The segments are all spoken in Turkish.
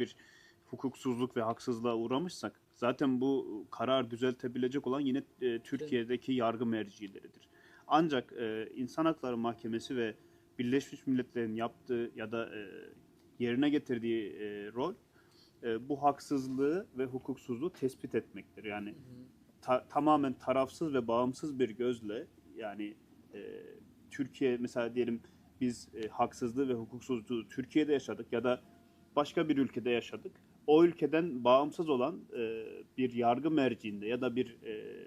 bir hukuksuzluk ve haksızlığa uğramışsak zaten bu karar düzeltebilecek olan yine e, Türkiye'deki yargı mercileridir. Ancak e, İnsan Hakları Mahkemesi ve Birleşmiş Milletler'in yaptığı ya da e, yerine getirdiği e, rol e, bu haksızlığı ve hukuksuzluğu tespit etmektir. Yani ta- tamamen tarafsız ve bağımsız bir gözle yani e, Türkiye mesela diyelim biz e, haksızlığı ve hukuksuzluğu Türkiye'de yaşadık ya da başka bir ülkede yaşadık. O ülkeden bağımsız olan e, bir yargı merciinde ya da bir e,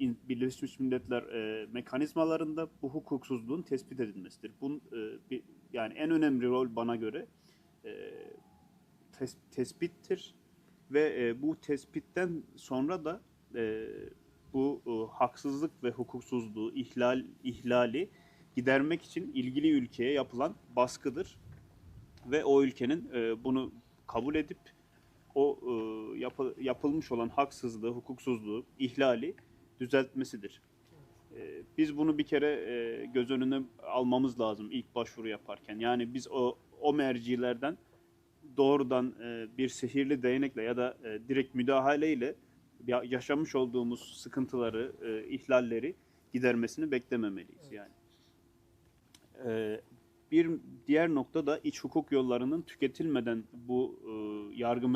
Birleşmiş Milletler e, mekanizmalarında bu hukuksuzluğun tespit edilmesidir. Bunun e, bir, yani en önemli rol bana göre e, tes- tespittir ve e, bu tespitten sonra da e, bu e, haksızlık ve hukuksuzluğu ihlal ihlali gidermek için ilgili ülkeye yapılan baskıdır ve o ülkenin e, bunu kabul edip o e, yapı- yapılmış olan haksızlığı, hukuksuzluğu, ihlali düzeltmesidir. E, biz bunu bir kere göz önüne almamız lazım ilk başvuru yaparken. Yani biz o o mercilerden doğrudan bir sihirli değnekle ya da direkt müdahaleyle ya- yaşamış olduğumuz sıkıntıları, ihlalleri gidermesini beklememeliyiz yani. Bir diğer nokta da iç hukuk yollarının tüketilmeden bu e, yargı